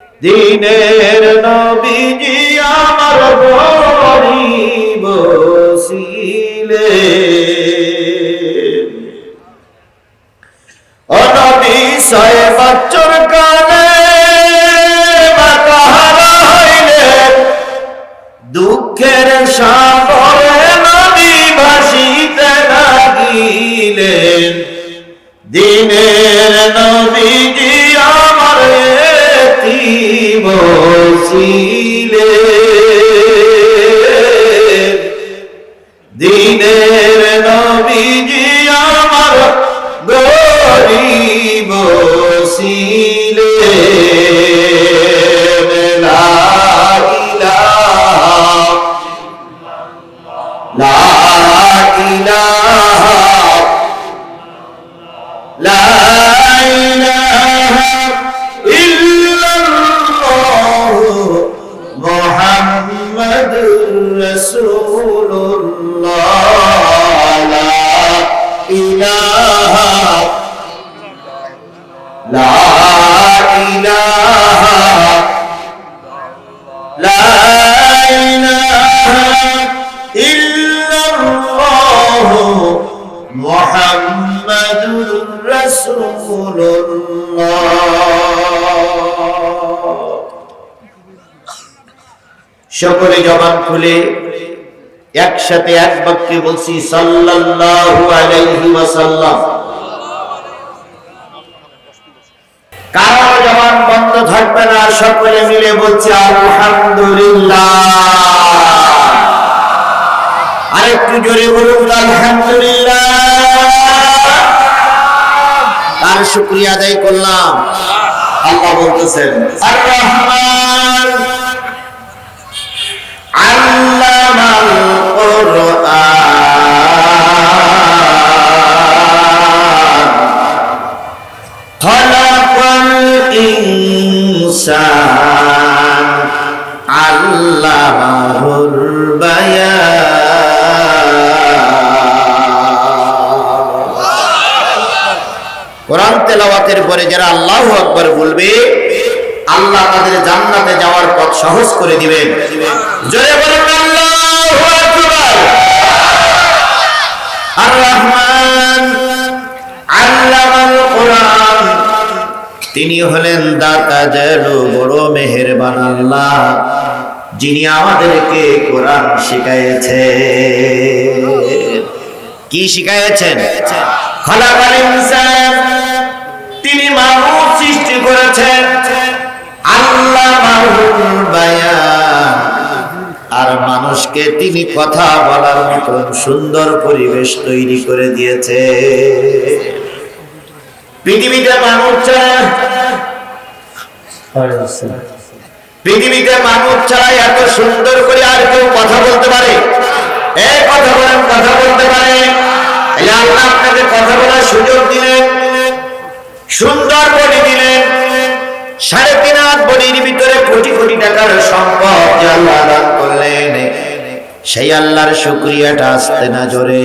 দিনের নবীজি আমার গরিব ছিলে। অনবী কালে বাকাহারা হইলেন দুঃখের সাগরে নদী ভাসিতে লাগিলেন। দিনের নবীজি বসিলে সকলে জবান খুলে একসাথে এক বাক্যে বলছি, সাল্লাল্লাহু আলাইহি ওয়াসাল্লাম। কারও জবান বন্ধ থাকবে না, সকলে মিলে বলছে, আলহামদুলিল্লাহ। আরেকটু জোরে বলুন, আলহামদুলিল্লাহ। তার শুক্রিয়া আদায় করলাম। আল্লাহ বলতেছেন, আর রহমান আল্লামাল কোরআন। খলাকাল ইনসান। আল্লামাহুল বায়ান। কোরআন তেলাওয়াতের পরে যারা আল্লাহ আকবর বলবে, আল্লাহ তাদের জান্নাতে যাওয়ার পথ সহজ করে দিবেন। তিনি হলেন দাতা দয়ালু বড় মেহেরবান আল্লাহ, যিনি আমাদেরকে কোরআন শিখাইছে কি শিখাইছেন তিনি মানুষ সৃষ্টি করেছেন। আল্লাহ আর মানুষকে তিনি কথা বলার মতন সুন্দর পরিবেশ তৈরি করে দিয়েছে পৃথিবীতে মানুষ ছাড়া পৃথিবীতে মানুষ ছাড়া এত সুন্দর করে আর কেউ কথা বলতে পারে? এ কথা বলেন কথা বলতে পারে। আল্লাহ আপনাকে কথা বলার সুযোগ দিলেন সুন্দর বডি দিলেন। সাড়ে তিন হাত বডির ভিতরে কোটি কোটি টাকার সম্পদ আল্লাহ দান করলেন। সেই আল্লাহর শুক্রিয়াটা আসতে না জোরে।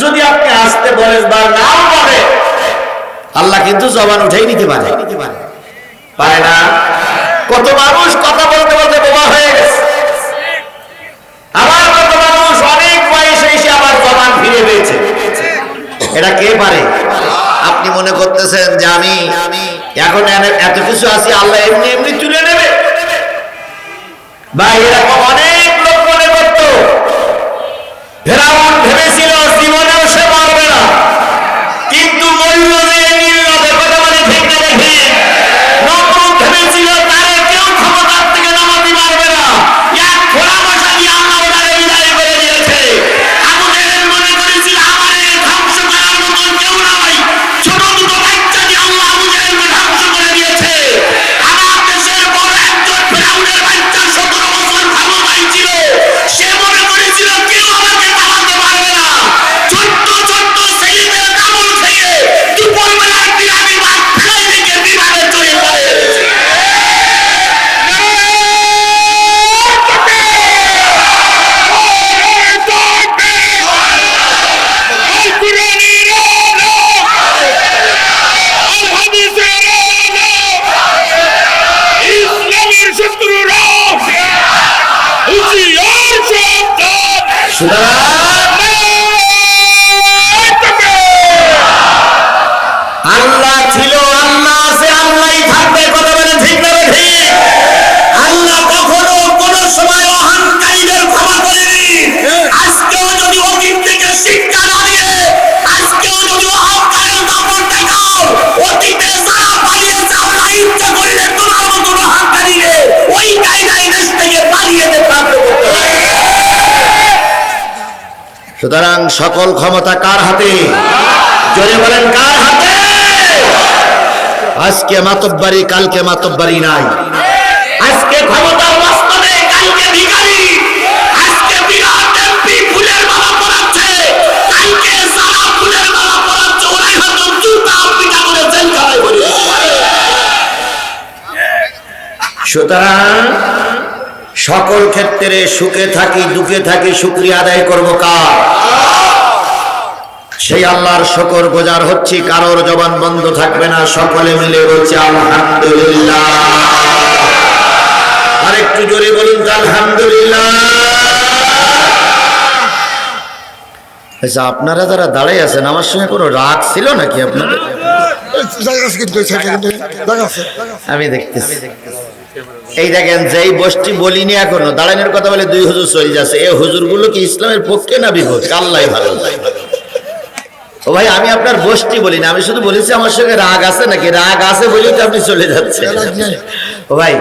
যদি আপনি আসতে বলেন বা বলে আল্লাহ কিন্তু জবান উঠাই নিতে পারে। পারে না? কত মানুষ কথা বলতে বলতে বোমা হয়ে গেছে। আবার কত মানুষ অনেক বয়সে এসে আবার জবান ফিরে পেয়েছে। এটা কে পারে? আপনি মনে করতেছেন যে আমি, এখন এত কিছু আছি, আল্লাহ এমনি এমনি তুলে নেবে। বা এরকম অনেক আল্লাহ সুতরাং সকল ক্ষমতা কার হাতে? জোরে বলেন, কার হাতে? আজকে মাতব্বারি, কালকে মাতব্বারি নাই। আজকে ক্ষমতা সুতরাং সকল ক্ষেত্রে সুখে থাকি দুঃখে থাকি শুক্রিয়া আদায় করব কার? সেই আল্লাহর শকর গোজার হচ্ছি কারোর জবান বন্ধ থাকবে না সকলে মিলে বলছে আলহামদুলিল্লাহ। আর একটু জোরে বলুন আলহামদুলিল্লাহ। আচ্ছা আপনারা যারা দাঁড়াই আছেন আমার সঙ্গে কোনো রাগ ছিল নাকি আপনাদের? আমি দেখতেছি। এই দেখেন বসটি বলিনি এখনও দাঁড়ানোর কথা বলে দুই হুজুর চলে যাচ্ছে। এই কি ইসলামের পক্ষে না কাল্লাই ভালো ভাই, আমি আপনার বলি না, আমি শুধু বলেছি আমার সঙ্গে রাগ আছে নাকি? রাগ আছে বলেই তো আপনি চলে যাচ্ছেন। ও ভাই,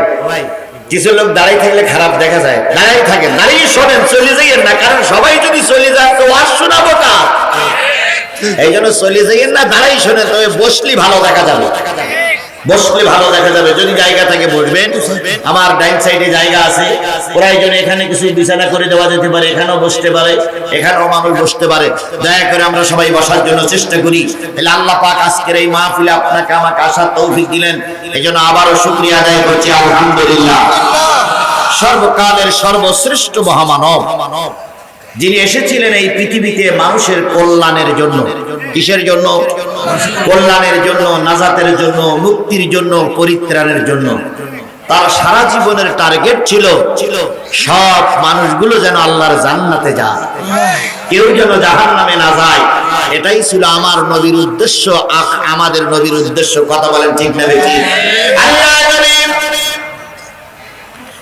কিছু লোক থাকলে খারাপ দেখা যায়। দাঁড়িয়ে শোনেন, চলে না, কারণ সবাই যদি চলে যায়, তো ওয়াজ শোনাবো এই জন্য চলে যাইয়েন না, দাঁড়াই শোনেন, তবে বসলি ভালো দেখা যাবে। বসলে ভালো দেখা যাবে। যদি জায়গা থাকে বসবেন। আমার ডাইন সাইডে জায়গা আছে। প্রয়োজন এখানে কিছু বিছানা করে দেওয়া যেতে পারে, এখানেও বসতে পারে, এখানেও মানুষ বসতে পারে। দয়া করে আমরা সবাই বসার জন্য চেষ্টা করি। তাহলে আল্লাহ পাক আজকের এই মাহফিলে আপনাকে আমাকে আসার তৌফিক দিলেন। এই জন্য আবারও শুক্রিয়া আদায় করছি, আলহামদুলিল্লাহ। সর্বকালের সর্বশ্রেষ্ঠ মহামানব। যিনি এসেছিলেন এই পৃথিবীতে মানুষের কল্যাণের জন্য, কিসের জন্য? কল্যাণের জন্য, নাজাতের জন্য, মুক্তির জন্য, পরিত্রাণের জন্য। তার সারা জীবনের টার্গেট ছিল, সব মানুষগুলো যেন আল্লাহর জান্নাতে যায়। কেউ যেন জাহান নামে না যায়। এটাই ছিল আমার নবীর উদ্দেশ্য। আমাদের নবীর উদ্দেশ্য। কথা বলেন ঠিক না বেশি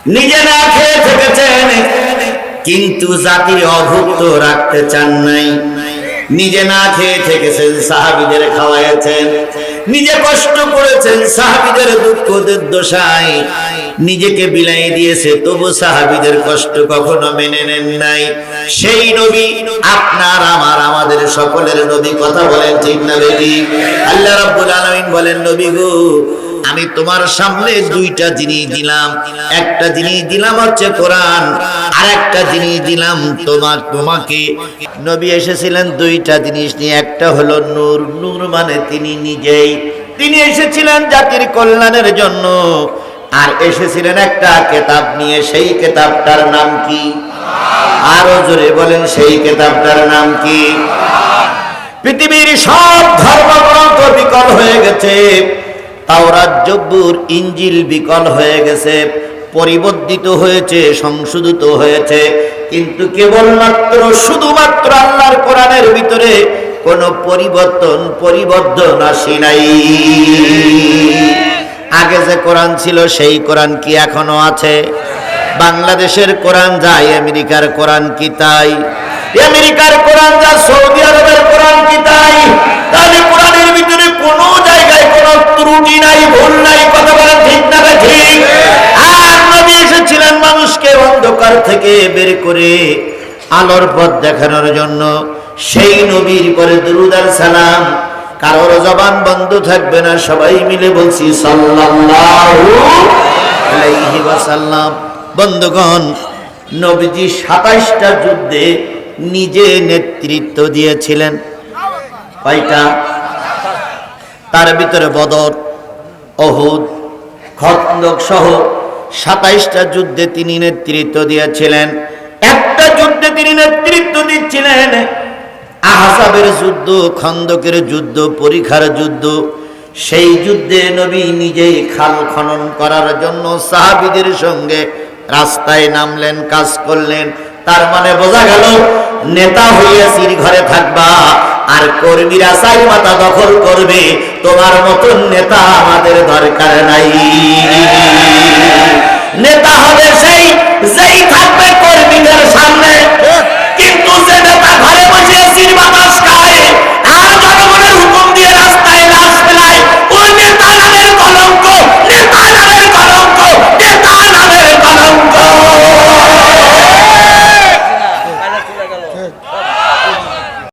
নিজে না খেয়ে থেকেছেন কিন্তু জাতির অভুক্ত রাখতে চান নাই। নিজে না খেয়ে থেকেছেন সাহাবিদের খাওয়াইছেন নিজে কষ্ট করেছেন সাহাবিদের দুঃখ দুর্দশায় নিজেকে বিলাই দিয়েছে, তবু সাহাবিদের কষ্ট কখনো মেনে নেন নাই। সেই নবী আপনার, আমার, আমাদের সকলের নবী, কথা বলেন ঠিক না বেটি? আল্লাহ রাব্বুল আলামিন বলেন, নবী গো আমি তোমার সামনে দুইটা জিনিস দিলাম। একটা জিনিস দিলাম হচ্ছে কোরআন আর একটা জিনিস দিলাম তোমার, তোমাকে। নবী এসেছিলেন দুইটা জিনিস নিয়ে, একটা হলো নূর নূর মানে তিনি নিজেই। তিনি এসেছিলেন জাতির কল্যাণের জন্য। আর এসেছিলেন একটা কেতাব নিয়ে, সেই কেতাবটার নাম কি? আরও জোরে বলেন, সেই কেতাবটার নাম কি? পৃথিবীর সব ধর্মগ্রন্থ বিকল হয়ে গেছে। তাওরাত জব্বুর ইঞ্জিল বিকল হয়ে গেছে, পরিবর্তিত হয়েছে, সংশোধিত হয়েছে। কিন্তু কেবলমাত্র, শুধুমাত্র আল্লাহর কোরআনের ভিতরে কোনো পরিবর্তন পরিবর্তন আসি নাই। আগে যে কোরআন ছিল, সেই কোরআন কি এখনও আছে? বাংলাদেশের কোরআন যায়, আমেরিকার কোরআন কি তাই? আমেরিকার কোরআন যা সৌদি আরবের কোরআন কি তাই? ত্রুটি নাই, ভুল নাই, কথা বলেন ঠিক না ঠিক। আর নবী এসেছিলেন মানুষকে অন্ধকার থেকে বের করে আলোর পথ দেখানোর জন্য। সেই নবীর পরে দুরুদার সালাম। কারোর জবান বন্ধ থাকবে না, সবাই মিলে বলছি ওয়াসাল্লাম। বন্ধুগণ, নবীজি সাতাইশটা যুদ্ধে নিজে নেতৃত্ব দিয়েছিলেন। কয়টা? তার ভিতরে বদর অহুদ খন্দক সহ সাতাইশটা যুদ্ধে তিনি নেতৃত্ব দিয়েছিলেন। একটা যুদ্ধে তিনি নেতৃত্ব দিচ্ছিলেন। আহসাবের যুদ্ধ, খন্দকের যুদ্ধ পরীক্ষার যুদ্ধ। সেই যুদ্ধে নবী নিজেই খাল খনন করার জন্য সাহাবিদের সঙ্গে রাস্তায় নামলেন, কাজ করলেন। তার মানে বোঝা গেল, নেতা হইয়া সির ঘরে থাকবা। আর কর্মীরা চাই মাথা দখল করবে। তোমার মতন নেতা আমাদের দরকার নাই। নেতা হবে সেই, যেই